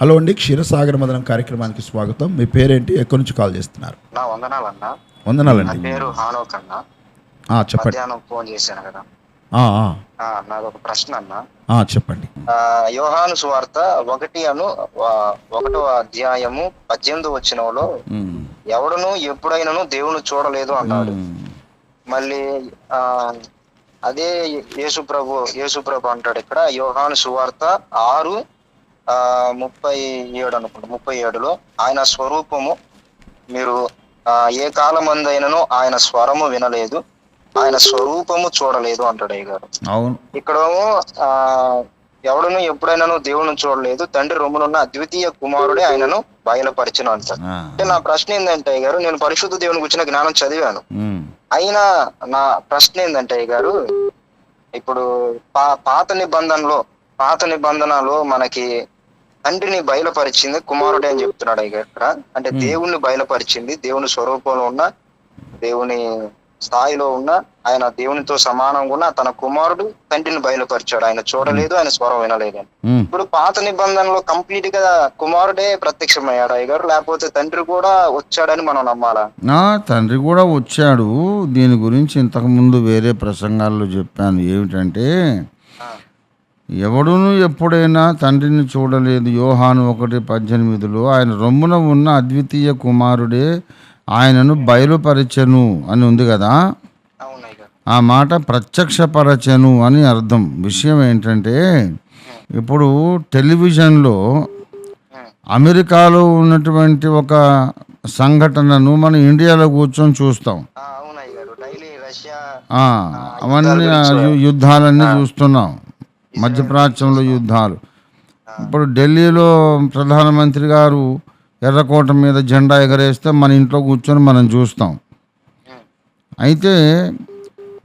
Hello అండి క్షీరసాగర మదనం కార్యక్రమానికి స్వాగతం. మీ పేరేంటి? ఎక్కడి నుంచి కాల్ చేస్తున్నారు? నా వందనాలండి. పేరు హానోక్ అన్న. ఆ, చెప్పండి. మధ్యాహ్నం ఫోన్ చేశాను కదా. ఆ, ఆ, ఆ, నాది ఒక ప్రశ్న అన్న. ఆ, చెప్పండి. ఆ, యోహాను సువార్త ఒకటి అను ఆ, ఒకటో అధ్యాయము పద్దెనిమిది వచ్చినలో ఉమ్, ఎవడును ఎప్పుడైనాను దేవుని చూడలేదు అన్నాడు. ఉమ్, మళ్ళీ ఆ అదే యేసు ప్రభు యేసు ప్రభు అంటాడు ఇక్కడ యోహాను సువార్త ఆరు ఆ ముప్పై ఏడు అనుకుంటా ముప్పై ఏడులో ఆయన స్వరూపము మీరు ఆ, ఏ కాలమందైనను ఆయన స్వరము వినలేదు ఆయన స్వరూపము చూడలేదు అంటాడు అయ్య గారు అవును. ఇక్కడేమో ఆ ఎవడును ఎప్పుడైనాను దేవుని చూడలేదు తండ్రి రొమ్మునున్న అద్వితీయ కుమారుడే ఆయనను బయలుపరిచిన అంటే నా ప్రశ్న ఏంటంటే గారు నేను పరిశుద్ధ దేవుని గురించిన జ్ఞానం చదివాను. అయినా నా ప్రశ్న ఏంటంటే గారు ఇప్పుడు పా పాత నిబంధనలో పాత నిబంధనలో మనకి తండ్రిని బయలుపరిచింది కుమారుడే అని చెప్తున్నాడు ఇక్కడ. అంటే దేవుణ్ణి బయలుపరిచింది. దేవుని స్వరూపంలో ఉన్న దేవుని స్థాయిలో ఉన్న ఆయన దేవునితో సమానంగా ఉన్న తన కుమారుడు తండ్రిని బయలుపరిచాడు. ఆయన చూడలేదు ఆయన స్వరం వినలేదు. ఇప్పుడు పాత నిబంధనలో కంప్లీట్గా కుమారుడే ప్రత్యక్షమయ్యాడు అయ్య గారు. లేకపోతే తండ్రి కూడా వచ్చాడని మనం నమ్మాలా? తండ్రి కూడా వచ్చాడు. దీని గురించి ఇంతకుముందు వేరే ప్రసంగాల్లో చెప్పాను. ఏమిటంటే ఎవడును ఎప్పుడైనా తండ్రిని చూడలేదు. యోహాను ఒకటి పద్దెనిమిదిలో ఆయన రొమ్మున ఉన్న అద్వితీయ కుమారుడే ఆయనను బయలుపరచెను అని ఉంది కదా? ఆ మాట ప్రత్యక్షపరచెను అని అర్థం. విషయం ఏంటంటే ఇప్పుడు టెలివిజన్లో అమెరికాలో ఉన్నటువంటి ఒక సంఘటనను మనం ఇండియాలో కూర్చొని చూస్తాం. అవన్నీ యుద్ధాలన్నీ చూస్తున్నాం. మధ్యప్రాచ్యంలో యుద్ధాలు. ఇప్పుడు ఢిల్లీలో ప్రధానమంత్రి గారు ఎర్రకోట మీద జెండా ఎగరేస్తే మన ఇంట్లో కూర్చొని మనం చూస్తాం. అయితే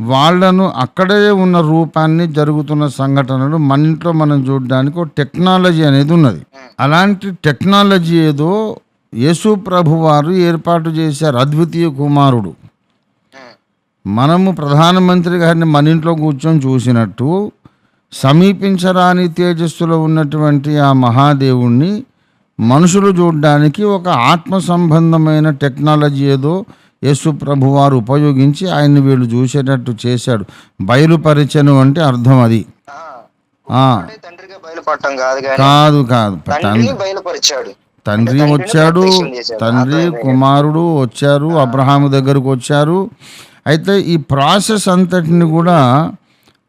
వాళ్ళను అక్కడే ఉన్న రూపాన్ని జరుగుతున్న సంఘటనలు మన ఇంట్లో మనం చూడడానికి ఒక టెక్నాలజీ అనేది ఉన్నది. అలాంటి టెక్నాలజీ ఏదో యేసు ప్రభు వారు ఏర్పాటు చేశారు అద్వితీయ కుమారుడు. మనము ప్రధానమంత్రి గారిని మన ఇంట్లో కూర్చొని చూసినట్టు సమీపించరాని తేజస్సులో ఉన్నటువంటి ఆ మహాదేవుణ్ణి మనుషులు చూడడానికి ఒక ఆత్మ సంబంధమైన టెక్నాలజీ ఏదో యేసు ప్రభు వారు ఉపయోగించి ఆయన్ని వీళ్ళు చూసేటట్టు చేశాడు. బయలుపరిచను అంటే అర్థం అది. కాదు కాదు తండ్రి వచ్చాడు తండ్రి కుమారుడు వచ్చారు అబ్రహాము దగ్గరకు వచ్చారు. అయితే ఈ ప్రాసెస్ అంతటిని కూడా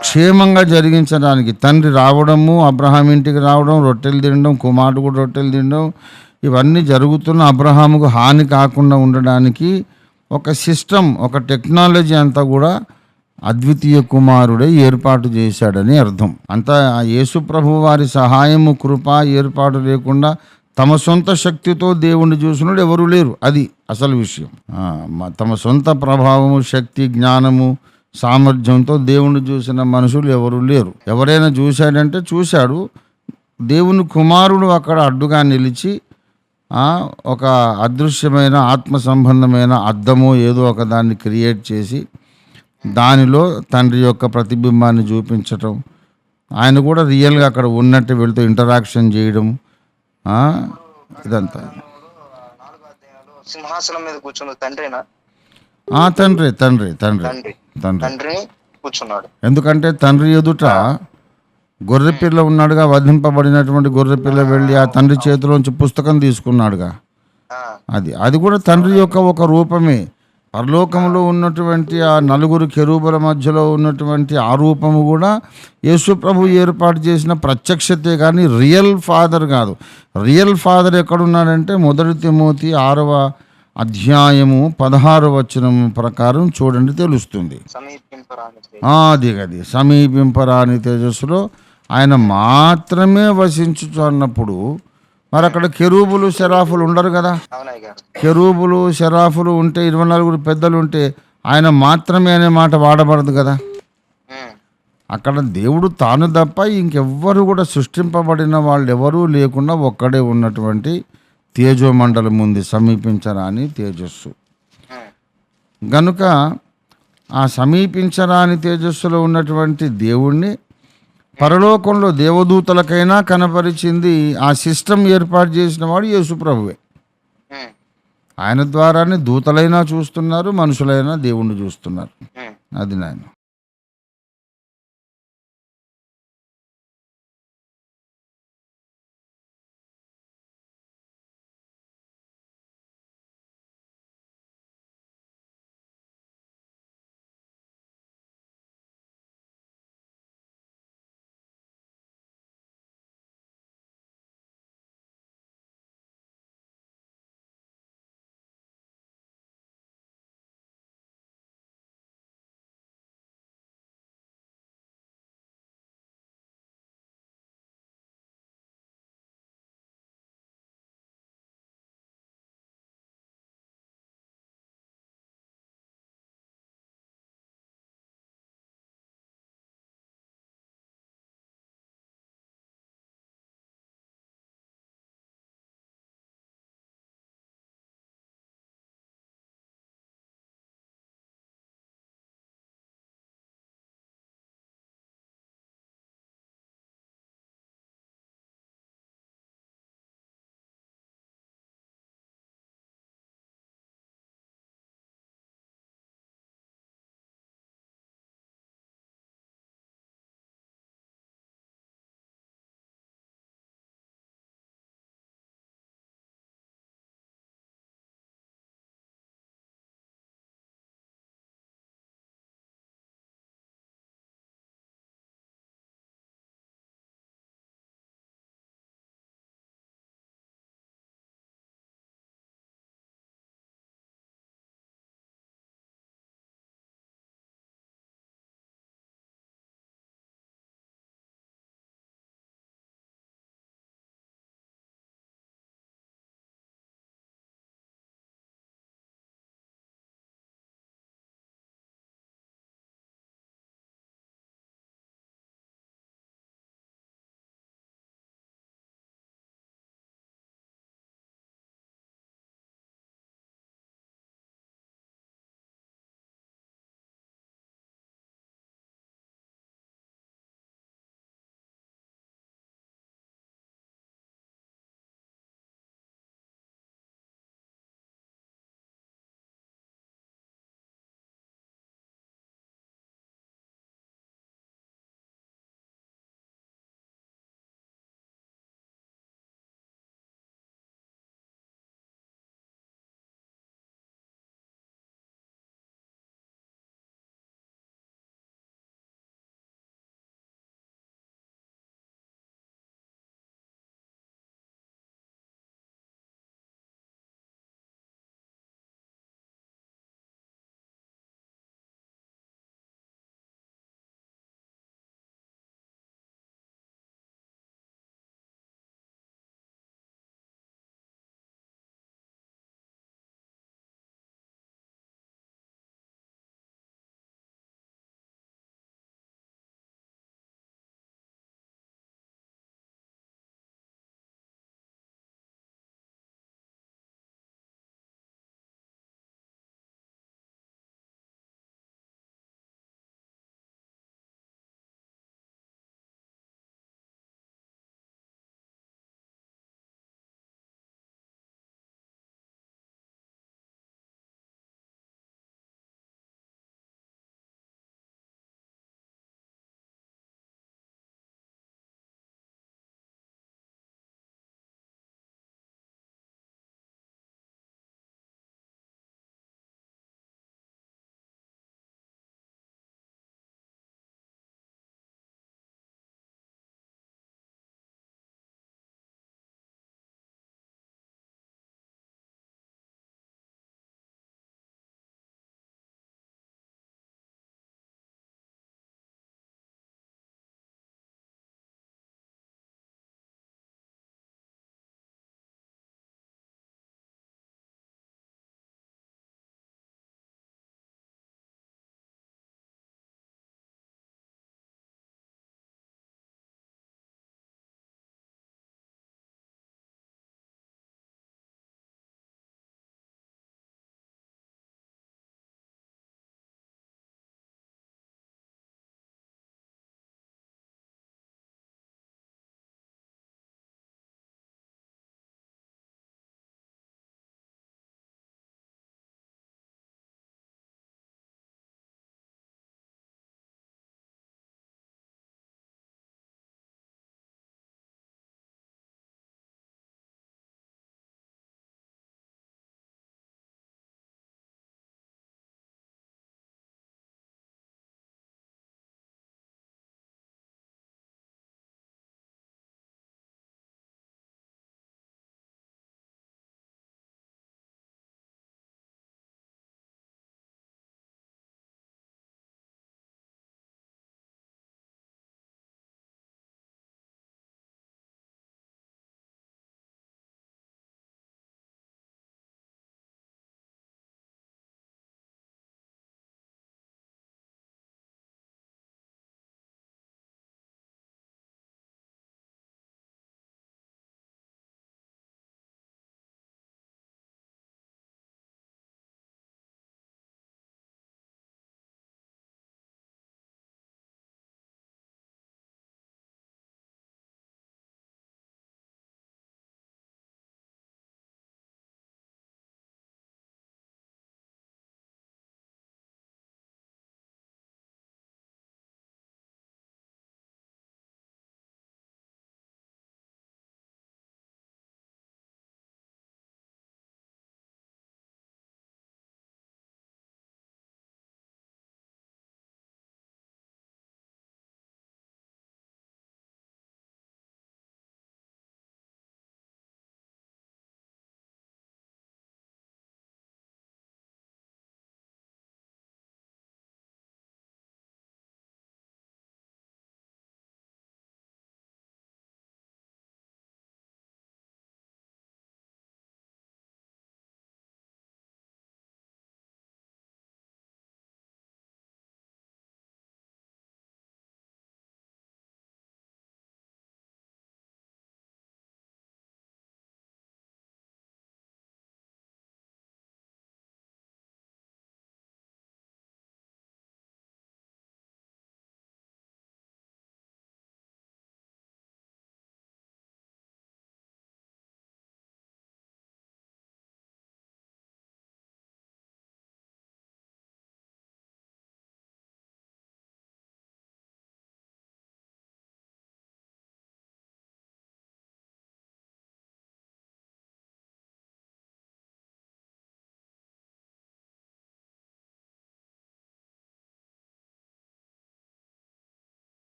క్షేమంగా జరిగించడానికి తండ్రి రావడము అబ్రహాం ఇంటికి రావడం రొట్టెలు తినడం కుమారుడు కూడా రొట్టెలు తినడం ఇవన్నీ జరుగుతున్న అబ్రహాముకు హాని కాకుండా ఉండడానికి ఒక సిస్టమ్ ఒక టెక్నాలజీ అంతా కూడా అద్వితీయ కుమారుడే ఏర్పాటు చేశాడని అర్థం. అంతా ఆ యేసు ప్రభు వారి సహాయము కృప ఏర్పాటు లేకుండా తమ సొంత శక్తితో దేవుణ్ణి చూసినోడు ఎవరూ లేరు. అది అసలు విషయం. తమ సొంత ప్రభావము శక్తి జ్ఞానము సామర్థ్యంతో దేవుణ్ణి చూసిన మనుషులు ఎవరు లేరు. ఎవరైనా చూశాడంటే చూశాడు. దేవుని కుమారుడు అక్కడ అడ్డుగా నిలిచి ఒక అదృశ్యమైన ఆత్మ సంబంధమైన అద్దమో ఏదో ఒక దాన్ని క్రియేట్ చేసి దానిలో తండ్రి యొక్క ప్రతిబింబాన్ని చూపించటం ఆయన కూడా రియల్గా అక్కడ ఉన్నట్టు వెళ్తూ ఇంటరాక్షన్ చేయడం ఇదంతా. సింహాసనం మీద కూర్చున్న తండ్రినా? తండ్రి తండ్రి. తండ్రి. తండ్రిని కూర్చున్నాడు. ఎందుకంటే తండ్రి ఎదుట గొర్రెపిల్ల ఉన్నాడుగా వధింపబడినటువంటి గొర్రెపిల్ల వెళ్ళి ఆ తండ్రి చేతిలోంచి పుస్తకం తీసుకున్నాడుగా. అది అది కూడా తండ్రి యొక్క ఒక రూపమే. పరలోకంలో ఉన్నటువంటి ఆ నలుగురు కెరూబల మధ్యలో ఉన్నటువంటి ఆ రూపము కూడా యేసు ప్రభు ఏర్పాటు చేసిన ప్రత్యక్షతే కానీ రియల్ ఫాదర్ కాదు. రియల్ ఫాదర్ ఎక్కడున్నాడంటే మొదటి తిమోతి ఆరవ అధ్యాయము పదహారు వచనము ప్రకారం చూడండి తెలుస్తుంది. అది అది. సమీపింపరాని తేజస్సులో ఆయన మాత్రమే వసించుచు అన్నప్పుడు మరి అక్కడ కెరూబులు శరాఫులు ఉండరు కదా? కెరూబులు శరాఫులు ఉంటే ఇరవై నలుగురు పెద్దలు ఉంటే ఆయన మాత్రమే అనే మాట వాడబడదు కదా? అక్కడ దేవుడు తాను తప్ప ఇంకెవ్వరు కూడా సృష్టింపబడిన వాళ్ళు ఎవరూ లేకుండా ఒక్కడే ఉన్నటువంటి తేజోమండలం ఉంది సమీపించరాని తేజస్సు. గనుక ఆ సమీపించరాని తేజస్సులో ఉన్నటువంటి దేవుణ్ణి పరలోకంలో దేవదూతలకైనా కనపరిచింది ఆ సిస్టమ్ ఏర్పాటు చేసిన వాడు యేసుప్రభువే ఆయన ద్వారానే దూతలైనా చూస్తున్నారు మనుషులైనా దేవుణ్ణి చూస్తున్నారు. అది నాయన.